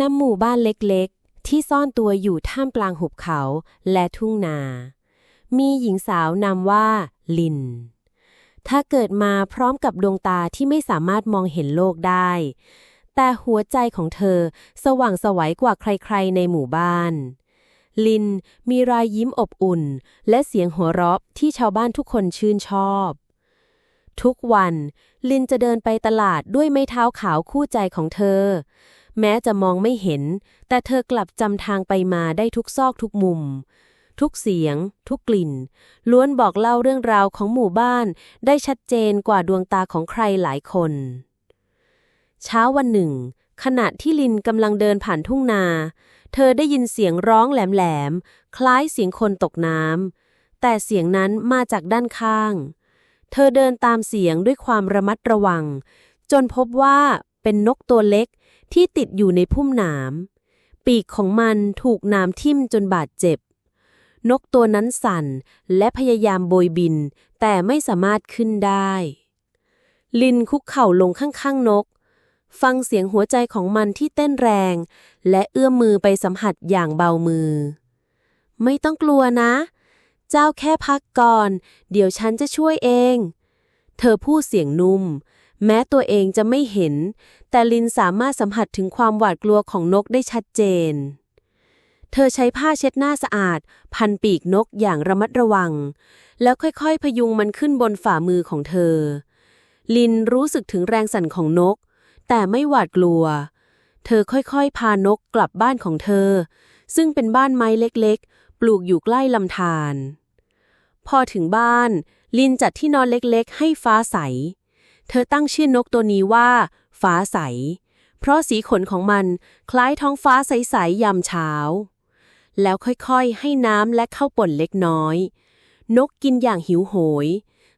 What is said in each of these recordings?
นำหมู่บ้านเล็กๆ ที่ซ่อนตัวอยู่ท่ามกลางหุบเขาและทุ่งนา มีหญิงสาวนามว่า ลิน ถ้าเกิดมาพร้อมกับดวงตาที่ไม่สามารถมองเห็นโลกได้ แต่หัวใจของเธอสว่างไสวัยกว่าใครๆ ในหมู่บ้าน ลินมีรอยยิ้มอบอุ่น และเสียงหัวเราะที่ชาวบ้านทุกคนชื่นชอบทุกวัน ลินจะเดินไปตลาดด้วยไม้เท้าขาวคู่ใจของเธอ แม้จะมองไม่เห็น แต่เธอกลับจำทางไปมาได้ทุกซอกทุกมุม ทุกเสียง ทุกกลิ่น ล้วนบอกเล่าเรื่องราวของหมู่บ้านได้ชัดเจนกว่าดวงตาของใครหลายคน เช้าวันหนึ่ง ขณะที่ลินกำลังเดินผ่านทุ่งนา เธอได้ยินเสียงร้องแหลมๆ คล้ายเสียงคนตกน้ำ แต่เสียงนั้นมาจากด้านข้าง เธอเดินตามเสียงด้วยความระมัดระวัง จนพบว่าเป็นนกตัวเล็ก ที่ติดอยู่ในพุ่มหนาม ปีกของมันถูกน้ำทิ่มจนบาดเจ็บ นกตัวนั้นสั่นและพยายามโบยบิน แต่ไม่สามารถขึ้นได้ ลินคุกเข่าลงข้างๆนก ฟังเสียงหัวใจของมันที่เต้นแรง และเอื้อมมือไปสัมผัสอย่างเบามือ ไม่ต้องกลัวนะ เจ้าแค่พักก่อน เดี๋ยวฉันจะช่วยเอง เธอพูดเสียงนุ่ม แม้ตัวเองจะไม่เห็น แต่ลินสามารถสัมผัสถึงความหวาดกลัวของนกได้ชัดเจน เธอใช้ผ้าเช็ดหน้าสะอาด พันปีกนกอย่างระมัดระวัง แล้วค่อยๆ พยุงมันขึ้นบนฝ่ามือของเธอ ลินรู้สึกถึงแรงสั่นของนก แต่ไม่หวาดกลัว เธอค่อยๆ พานกกลับบ้านของเธอ ซึ่งเป็นบ้านไม้เล็กๆ ปลูกอยู่ใกล้ลำธารพอถึงบ้าน ลินจัดที่นอนเล็กๆ ให้ฟ้าใส เธอตั้งชื่อนกตัวนี้ว่า ฟ้าใส เพราะสีขนของมันคล้ายท้องฟ้าใสๆยามเช้า แล้วค่อยๆ ให้น้ำและข้าวป่นเล็กน้อย นกกินอย่างหิวโหย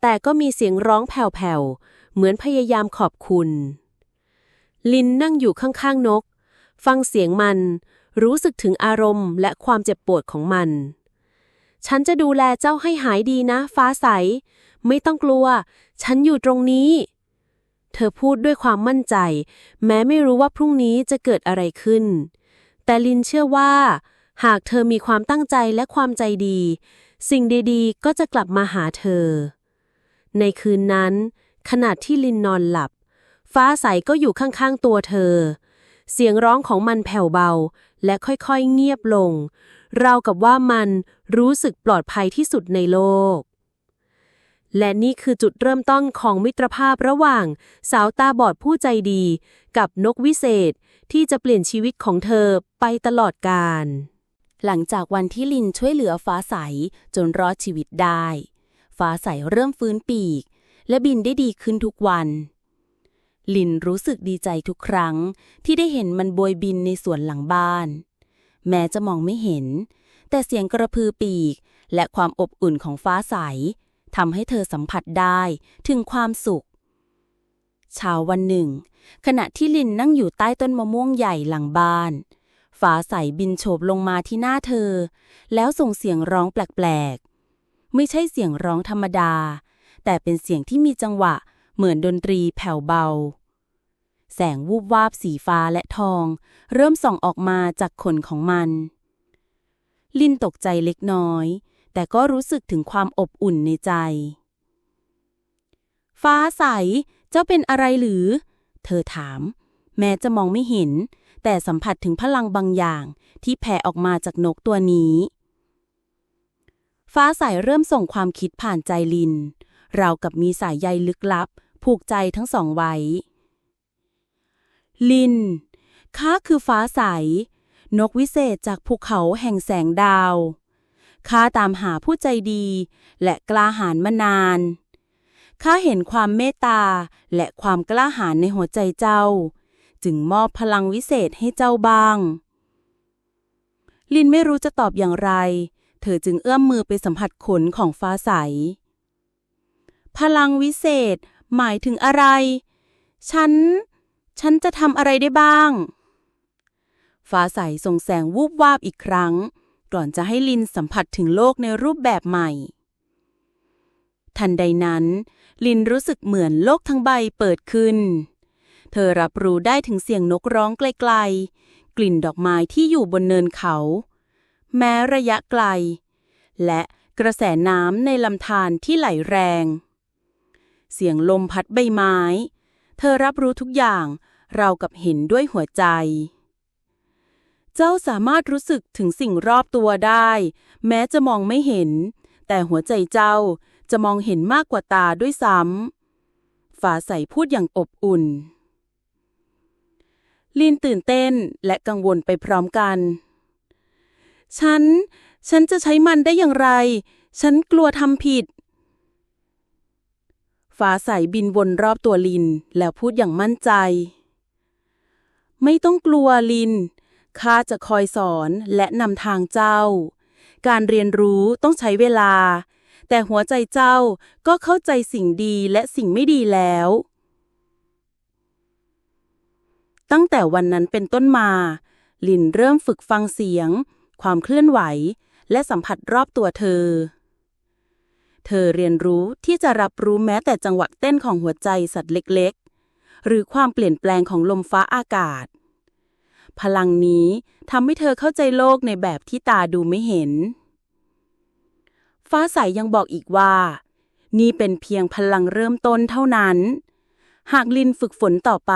แต่ก็มีเสียงร้องแผ่วๆ เหมือนพยายามขอบคุณ ลินนั่งอยู่ข้างๆนก ฟังเสียงมัน รู้สึกถึงอารมณ์และความเจ็บปวดของมัน ฉันจะดูแลเจ้าให้หายดีนะ ฟ้าใส ไม่ต้องกลัว ฉันอยู่ตรงนี้ เธอพูดด้วยความมั่นใจ แม้ไม่รู้ว่าพรุ่งนี้จะเกิดอะไรขึ้น แต่ลินเชื่อว่า หากเธอมีความตั้งใจและความใจดี สิ่งดีๆ ก็จะกลับมาหาเธอ ในคืนนั้น ขณะที่ลินนอนหลับ ฟ้าใสก็อยู่ข้างๆตัวเธอ เสียงร้องของมันแผ่วเบา และค่อยๆเงียบลงราวกับว่ามันรู้สึกปลอดภัยที่สุดในโลก และนี่คือจุดเริ่มต้นของมิตรภาพระหว่าง สาวตาบอดผู้ใจดี กับนกวิเศษที่จะเปลี่ยนชีวิตของเธอไปตลอดกาลหลังจากวันที่ลินช่วยเหลือฟ้าใสจนรอดชีวิตได้ ฟ้าใสเริ่มฟื้นปีก และบินได้ดีขึ้นทุกวัน ลินรู้สึกดีใจทุกครั้งที่ได้เห็นมันโบยบินในสวนหลังบ้าน แม้จะมองไม่เห็น แต่เสียงกระพือปีก และความอบอุ่นของฟ้าใส ทำให้เธอสัมผัสได้ถึงความสุข เช้าวันหนึ่ง ขณะที่ลินนั่งอยู่ใต้ต้นมะม่วงใหญ่หลังบ้านฟ้าใสบินโฉบลงมาที่หน้าเธอ แล้วส่งเสียงร้องแปลกๆ ไม่ใช่เสียงร้องธรรมดา แต่เป็นเสียงที่มีจังหวะเหมือนดนตรีแผ่วเบา แสงวูบวาบสีฟ้าและทอง เริ่มส่องออกมาจากขนของมัน ลินตกใจเล็กน้อย แต่ก็รู้สึกถึงความอบอุ่นในใจ ฟ้าใส เจ้าเป็นอะไรหรือ เธอถาม แม้จะมองไม่เห็น แต่สัมผัสถึงพลังบางอย่างที่แผ่ออกมาจากนกตัวนี้ ฟ้าใสเริ่มส่งความคิดผ่านใจลิน เรากับมีสายใยลึกลับ ผูกใจทั้งสองไว้ ลินข้าคือฟ้าใส นกวิเศษจากภูเขาแห่งแสงดาว ข้าตามหาผู้ใจดี และกล้าหาญมานาน ข้าเห็นความเมตตาและความกล้าหาญในหัวใจเจ้า จึงมอบพลังวิเศษให้เจ้าบ้าง ลินไม่รู้จะตอบอย่างไร เธอจึงเอื้อมมือไปสัมผัสขนของฟ้าใส พลังวิเศษหมายถึงอะไร ฉัน ฉันจะทำอะไรได้บ้าง ฟ้าใสส่งแสงวูบวาบอีกครั้ง ก่อนจะให้ลินสัมผัสถึงโลกในรูปแบบใหม่ ทันใดนั้น ลินรู้สึกเหมือนโลกทั้งใบเปิดขึ้น เธอรับรู้ได้ถึงเสียงนกร้องไกลๆ กลิ่นดอกไม้ที่อยู่บนเนินเขา แม้ระยะไกล และกระแสน้ำในลำธารที่ไหลแรง เสียงลมพัดใบไม้ เธอรับรู้ทุกอย่างเรากับเห็นด้วยหัวใจ เจ้าสามารถรู้สึกถึงสิ่งรอบตัวได้ แม้จะมองไม่เห็น แต่หัวใจเจ้าจะมองเห็นมากกว่าตาด้วยซ้ำฝาใสพูดอย่างอบอุ่น ลินตื่นเต้นและกังวลไปพร้อมกัน ฉัน ฉันจะใช้มันได้อย่างไร ฉันกลัวทำผิดฟ้าใสบินวนรอบตัวลินแล้วพูดอย่างมั่นใจ ไม่ต้องกลัวลิน ข้าจะคอยสอนและนำทางเจ้า การเรียนรู้ต้องใช้เวลา แต่หัวใจเจ้าก็เข้าใจสิ่งดีและสิ่งไม่ดีแล้ว ตั้งแต่วันนั้นเป็นต้นมา ลินเริ่มฝึกฟังเสียง ความเคลื่อนไหว และสัมผัสรอบตัวเธอ เธอเรียนรู้ที่จะรับรู้แม้แต่จังหวะเต้นของหัวใจสัตว์เล็ก ๆ หรือความเปลี่ยนแปลงของลมฟ้าอากาศ พลังนี้ทำให้เธอเข้าใจโลกในแบบที่ตาดูไม่เห็น ฟ้าใสยังบอกอีกว่า นี่เป็นเพียงพลังเริ่มต้นเท่านั้น หากลินฝึกฝนต่อไป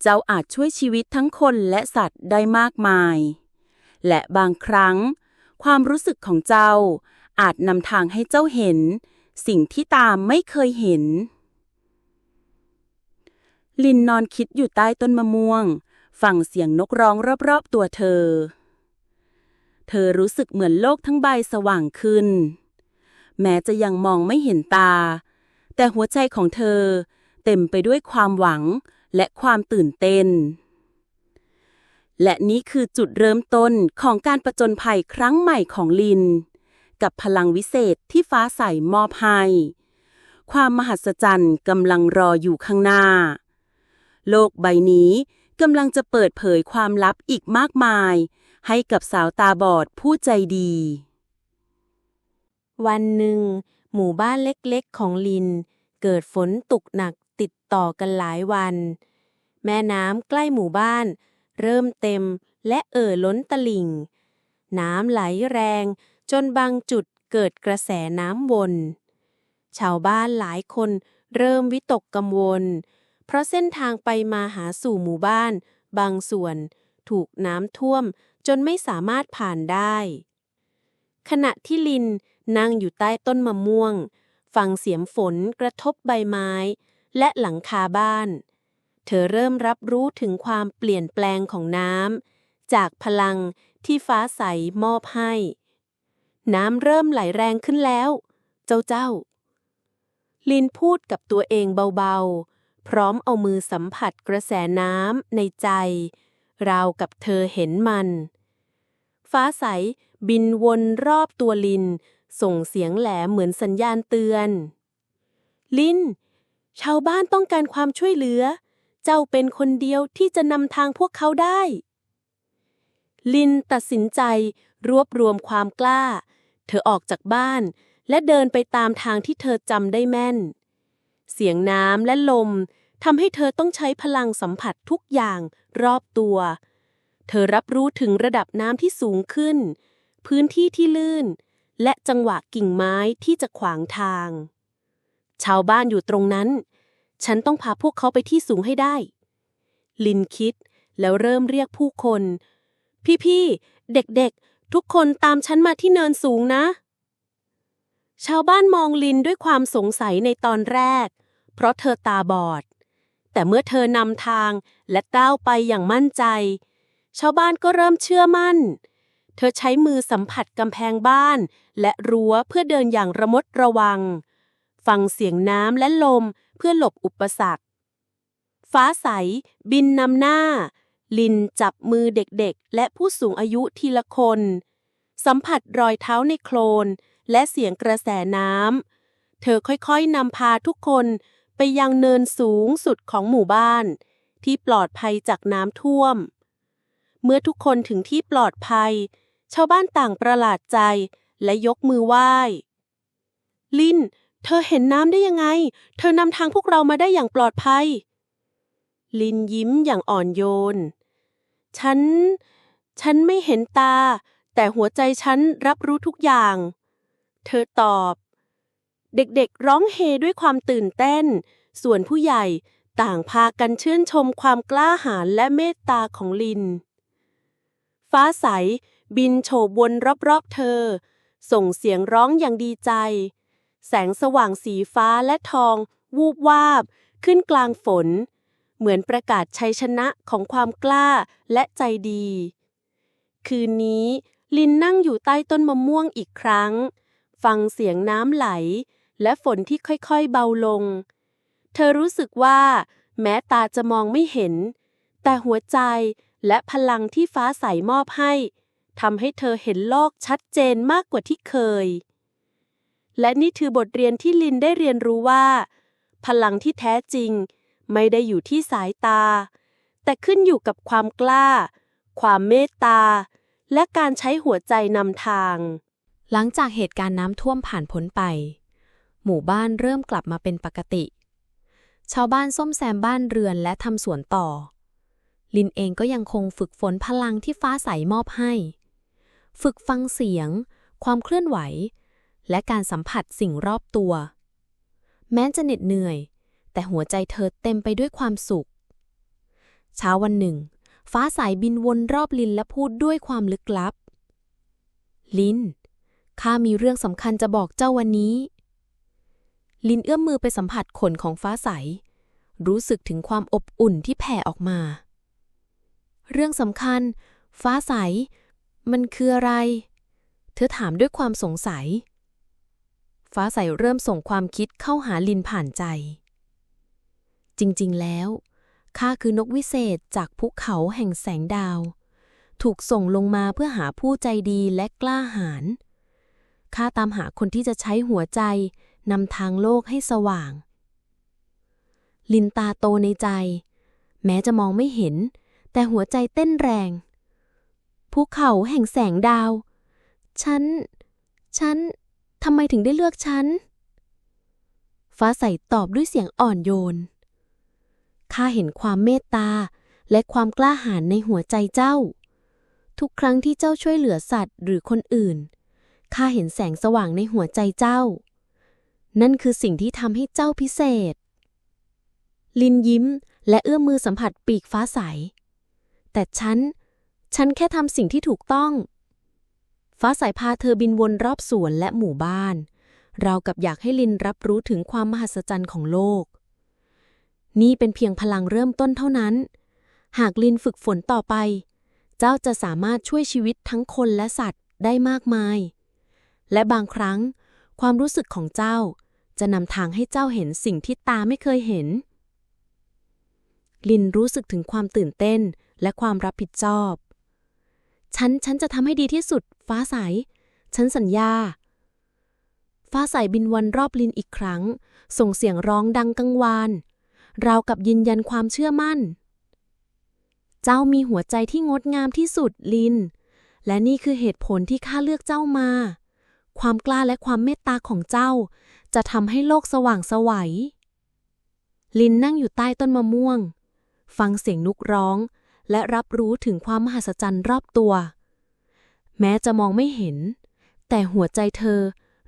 เจ้าอาจช่วยชีวิตทั้งคนและสัตว์ได้มากมาย และบางครั้ง ความรู้สึกของเจ้าอาจนำทางให้เจ้าเห็น สิ่งที่ตามไม่เคยเห็นลินนอนคิดอยู่ใต้ต้นมะม่วง ฟังเสียงนกร้องรอบๆตัวเธอ เธอรู้สึกเหมือนโลกทั้งใบสว่างขึ้น แม้จะยังมองไม่เห็นตา แต่หัวใจของเธอเต็มไปด้วยความหวังและความตื่นเต้น และนี่คือจุดเริ่มต้นของการประจนภัยครั้งใหม่ของลิน กับพลังวิเศษที่ฟ้าใสมอบให้ความมหัศจรรย์กำลังรออยู่ข้างหน้า โลกใบนี้ กำลังจะเปิดเผยความลับอีกมากมาย ให้กับสาวตาบอดผู้ใจดี วันหนึ่ง หมู่บ้านเล็กๆของลิน เกิดฝนตกหนักติดต่อกันหลายวัน แม่น้ำใกล้หมู่บ้าน เริ่มเต็มและเอ่อล้นตลิ่ง น้ำไหลแรงจนบางจุดเกิดกระแสน้ำวน ชาวบ้านหลายคนเริ่มวิตกกังวล เพราะเส้นทางไปมาหาสู่หมู่บ้าน บางส่วน ถูกน้ำท่วม จนไม่สามารถผ่านได้ ขณะที่ลินนั่งอยู่ใต้ต้นมะม่วง ฟังเสียงฝนกระทบใบไม้ และหลังคาบ้าน เธอเริ่มรับรู้ถึงความเปลี่ยนแปลงของน้ำจากพลังที่ฟ้าใสมอบให้ น้ำเริ่มไหลแรงขึ้นแล้ว เจ้าเจ้า ลินพูดกับตัวเองเบาๆ พร้อมเอามือสัมผัสกระแสน้ำในใจ ราวกับเธอเห็นมัน ฟ้าใสบินวนรอบตัวลิน ส่งเสียงแหลมเหมือนสัญญาณเตือน ลิน ชาวบ้านต้องการความช่วยเหลือ เจ้าเป็นคนเดียวที่จะนำทางพวกเขาได้ ลินตัดสินใจรวบรวมความกล้า เธอออกจากบ้านและเดินไปตามทางที่เธอจำได้แม่น เสียงน้ำและลม ทำให้เธอต้องใช้พลังสัมผัสทุกอย่างรอบตัว เธอรับรู้ถึงระดับน้ำที่สูงขึ้น พื้นที่ที่ลื่น และจังหวะกิ่งไม้ที่จะขวางทาง ชาวบ้านอยู่ตรงนั้น ฉันต้องพาพวกเขาไปที่สูงให้ได้ ลินคิดแล้วเริ่มเรียกผู้คน พี่ๆ เด็กๆ ทุกคนตามฉันมาที่เนินสูงนะ ชาวบ้านมองลินด้วยความสงสัยในตอนแรก เพราะเธอตาบอด แต่เมื่อเธอนำทางและก้าวไปอย่างมั่นใจ ชาวบ้านก็เริ่มเชื่อมั่น เธอใช้มือสัมผัสกำแพงบ้าน และรั้วเพื่อเดินอย่างระมัดระวัง ฟังเสียงน้ำและลมเพื่อหลบอุปสรรค ฟ้าใส บินนำหน้า ลินจับมือเด็กๆ และผู้สูงอายุทีละคน สัมผัสรอยเท้าในโคลน และเสียงกระแสน้ำเธอค่อยๆนำพาทุกคน ไปยังเนินสูงสุดของหมู่บ้าน ที่ปลอดภัยจากน้ำท่วม เมื่อทุกคนถึงที่ปลอดภัย ชาวบ้านต่างประหลาดใจและยกมือไหว้ ลิน เธอเห็นน้ำได้ยังไง เธอนำทางพวกเรามาได้อย่างปลอดภัย ลินยิ้มอย่างอ่อนโยน ฉัน ฉันไม่เห็นตา แต่หัวใจฉันรับรู้ทุกอย่าง เธอตอบ เด็กๆ ร้องเฮด้วยความตื่นเต้น ส่วนผู้ใหญ่ต่างพากันชื่นชมความกล้าหาญและเมตตาของลิน ฟ้าใส บินโฉบวนรอบๆเธอ ส่งเสียงร้องอย่างดีใจ แสงสว่างสีฟ้าและทอง วูบวาบ ขึ้นกลางฝน เหมือนประกาศชัยชนะของความกล้าและใจดี คืนนี้ลินนั่งอยู่ใต้ต้นมะม่วงอีกครั้ง ฟังเสียงน้ำไหล และฝนที่ค่อยๆเบาลง เธอรู้สึกว่า แม้ตาจะมองไม่เห็น แต่หัวใจและพลังที่ฟ้าใสมอบให้ทำให้เธอเห็นโลกชัดเจนมากกว่าที่เคย และนี่คือบทเรียนที่ลินได้เรียนรู้ว่า พลังที่แท้จริงไม่ได้อยู่ที่สายตา แต่ขึ้นอยู่กับความกล้า ความเมตตา และการใช้หัวใจนำทาง หลังจากเหตุการณ์น้ำท่วมผ่านพ้นไป หมู่บ้านเริ่มกลับมาเป็นปกติ ชาวบ้านส้มแซมบ้านเรือนและทำสวนต่อ ลินเองก็ยังคงฝึกฝนพลังที่ฟ้าใสมอบให้ ฝึกฟังเสียง ความเคลื่อนไหว และการสัมผัสสิ่งรอบตัว แม้จะเหน็ดเหนื่อย แต่หัวใจเธอเต็มไปด้วยความสุข เช้าวันหนึ่ง ฟ้าใสบินวนรอบลินและพูดด้วยความลึกลับ ลินข้ามีเรื่องสำคัญจะบอกเจ้าวันนี้ ลินเอื้อมมือไปสัมผัสขนของฟ้าใส รู้สึกถึงความอบอุ่นที่แผ่ออกมา เรื่องสำคัญ ฟ้าใส มันคืออะไร เธอถามด้วยความสงสัย ฟ้าใสเริ่มส่งความคิดเข้าหาลินผ่านใจ จริงๆแล้วข้าคือนกวิเศษจากภูเขาแห่งแสงดาว ถูกส่งลงมาเพื่อหาผู้ใจดีและกล้าหาญข้าตามหาคนที่จะใช้หัวใจ นำทางโลกให้สว่าง ลินตาโตในใจ แม้จะมองไม่เห็น แต่หัวใจเต้นแรงภูเขาแห่งแสงดาว ฉัน ฉัน ทำไมถึงได้เลือกฉัน ฟ้าใสตอบด้วยเสียงอ่อนโยน ข้าเห็นความเมตตาและความกล้าหาญในหัวใจเจ้า ทุกครั้งที่เจ้าช่วยเหลือสัตว์หรือคนอื่น ข้าเห็นแสงสว่างในหัวใจเจ้า นั่นคือสิ่งที่ทำให้เจ้าพิเศษ ลินยิ้มและเอื้อมมือสัมผัสปีกฟ้าใส แต่ฉัน ฉันแค่ทำสิ่งที่ถูกต้อง ฟ้าใสพาเธอบินวนรอบสวนและหมู่บ้าน เรากับอยากให้ลินรับรู้ถึงความมหัศจรรย์ของโลก นี่เป็นเพียงพลังเริ่มต้นเท่านั้น หากลินฝึกฝนต่อไป เจ้าจะสามารถช่วยชีวิตทั้งคนและสัตว์ได้มากมาย และบางครั้งความรู้สึกของเจ้า จะนำทางให้เจ้าเห็นสิ่งที่ตาไม่เคยเห็น ลินรู้สึกถึงความตื่นเต้นและความรับผิดชอบ ฉันฉันจะทำให้ดีที่สุด ฟ้าใส ฉันสัญญา ฟ้าใสบินวนรอบลินอีกครั้ง ส่งเสียงร้องดังกังวาน ราวกับยืนยันความเชื่อมั่น เจ้ามีหัวใจที่งดงามที่สุดลิน และนี่คือเหตุผลที่ข้าเลือกเจ้ามา ความกล้าและความเมตตาของเจ้า จะทำให้โลกสว่างสวัย ลินนั่งอยู่ใต้ต้นมะม่วง ฟังเสียงนกร้อง และรับรู้ถึงความมหัศจรรย์รอบตัว แม้จะมองไม่เห็น แต่หัวใจเธอ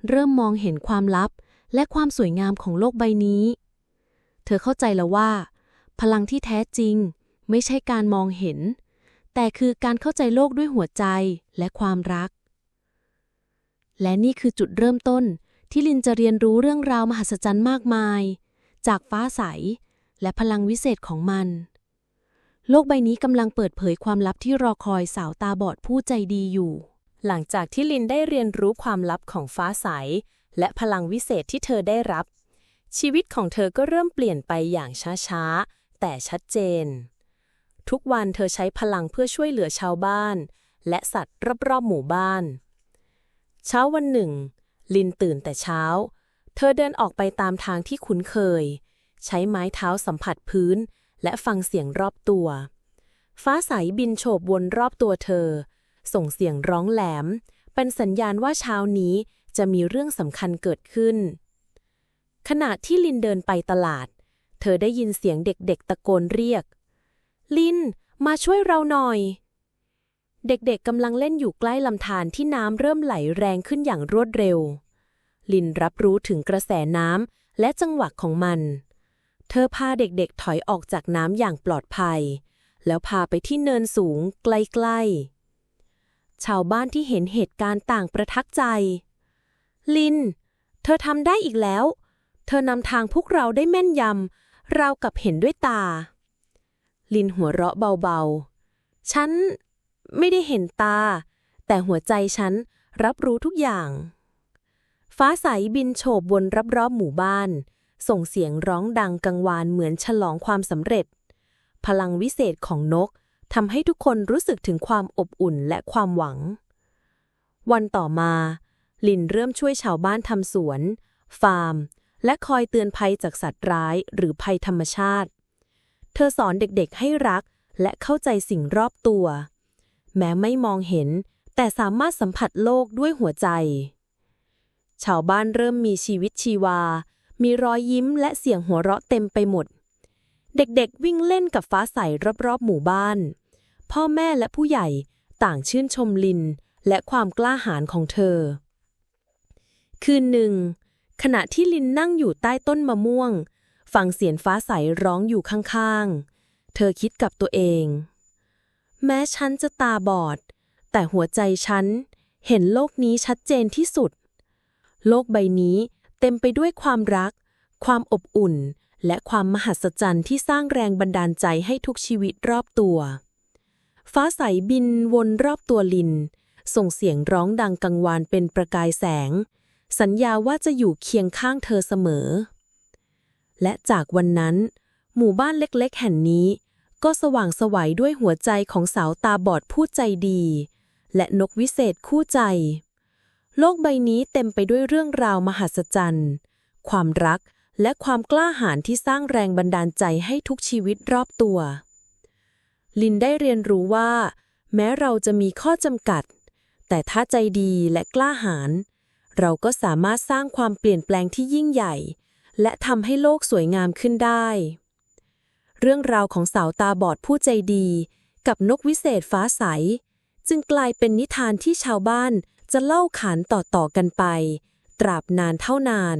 เริ่มมองเห็นความลับและความสวยงามของโลกใบนี้ เธอเข้าใจแล้วว่า พลังที่แท้จริงไม่ใช่การมองเห็น แต่คือการเข้าใจโลกด้วยหัวใจและความรัก และนี่คือจุดเริ่มต้น ที่ลินจะเรียนรู้เรื่องราวมหัศจรรย์มากมาย จากฟ้าใส และพลังวิเศษของมัน โลกใบนี้กำลังเปิดเผยความลับที่รอคอยสาวตาบอดผู้ใจดีอยู่ หลังจากที่ลินได้เรียนรู้ความลับของฟ้าใส และพลังวิเศษที่เธอได้รับ ชีวิตของเธอก็เริ่มเปลี่ยนไปอย่างช้าๆ แต่ชัดเจน ทุกวันเธอใช้พลังเพื่อช่วยเหลือชาวบ้าน และสัตว์รอบๆหมู่บ้าน เช้าวันหนึ่ง ลินตื่นแต่เช้า เธอเดินออกไปตามทางที่คุ้นเคย ใช้ไม้เท้าสัมผัสพื้น และฟังเสียงรอบตัว ฟ้าใสบินโฉบวนรอบตัวเธอ ส่งเสียงร้องแหลม เป็นสัญญาณว่าเช้านี้จะมีเรื่องสำคัญเกิดขึ้น ขณะที่ลินเดินไปตลาด เธอได้ยินเสียงเด็กๆตะโกนเรียก ลิน มาช่วยเราหน่อย เด็กๆกำลังเล่นอยู่ใกล้ลำธารที่น้ำเริ่มไหลแรงขึ้นอย่างรวดเร็ว ลินรับรู้ถึงกระแสน้ำและจังหวะของมัน เธอพาเด็กๆถอยออกจากน้ำอย่างปลอดภัย แล้วพาไปที่เนินสูงใกล้ๆ ชาวบ้านที่เห็นเหตุการณ์ต่างประทักใจ ลิน เธอทำได้อีกแล้ว เธอนำทางพวกเราได้แม่นยำเรากับเห็นด้วยตา ลินหัวเราะเบาๆ ฉัน ไม่ได้เห็นตา แต่หัวใจฉันรับรู้ทุกอย่าง ฟ้าใสบินโฉบวนรอบๆหมู่บ้าน ส่งเสียงร้องดังกังวานเหมือนฉลองความสำเร็จ พลังวิเศษของนกทำให้ทุกคนรู้สึกถึงความอบอุ่นและความหวัง วันต่อมา ลินเริ่มช่วยชาวบ้านทำสวน ฟาร์ม และคอยเตือนภัยจากสัตว์ร้ายหรือภัยธรรมชาติ เธอสอนเด็กๆให้รักและเข้าใจสิ่งรอบตัว แม้ไม่มองเห็น แต่สามารถสัมผัสโลกด้วยหัวใจ ชาวบ้านเริ่มมีชีวิตชีวา มีรอยยิ้มและเสียงหัวเราะเต็มไปหมด เด็กๆวิ่งเล่นกับฟ้าใสรอบๆหมู่บ้าน พ่อแม่และผู้ใหญ่ต่างชื่นชมลินและความกล้าหาญของเธอ คืนหนึ่ง ขณะที่ลินนั่งอยู่ใต้ต้นมะม่วง ฟังเสียงฟ้าใสร้องอยู่ข้างๆ เธอคิดกับตัวเอง แม้ฉันจะตาบอด แต่หัวใจฉันเห็นโลกนี้ชัดเจนที่สุด โลกใบนี้เต็มไปด้วยความรัก ความอบอุ่น และความมหัศจรรย์ที่สร้างแรงบันดาลใจให้ทุกชีวิตรอบตัว ฟ้าใสบินวนรอบตัวลิน ส่งเสียงร้องดังกังวานเป็นประกายแสง สัญญาว่าจะอยู่เคียงข้างเธอเสมอ และจากวันนั้น หมู่บ้านเล็กๆ แห่งนี้ ก็สว่างสวัยด้วยหัวใจของสาวตาบอดผู้ใจดี และนกวิเศษคู่ใจ โลกใบนี้เต็มไปด้วยเรื่องราวมหัศจรรย์ ความรักและความกล้าหาญที่สร้างแรงบันดาลใจให้ทุกชีวิตรอบตัว ลินได้เรียนรู้ว่า แม้เราจะมีข้อจำกัด แต่ถ้าใจดีและกล้าหาญเราก็สามารถสร้างความเปลี่ยนแปลงที่ยิ่งใหญ่ และทำให้โลกสวยงามขึ้นได้ เรื่องราวของสาวตาบอดผู้ใจดี กับนกวิเศษฟ้าใส จึงกลายเป็นนิทานที่ชาวบ้านจะเล่าขานต่อๆกันไป ตราบนานเท่านาน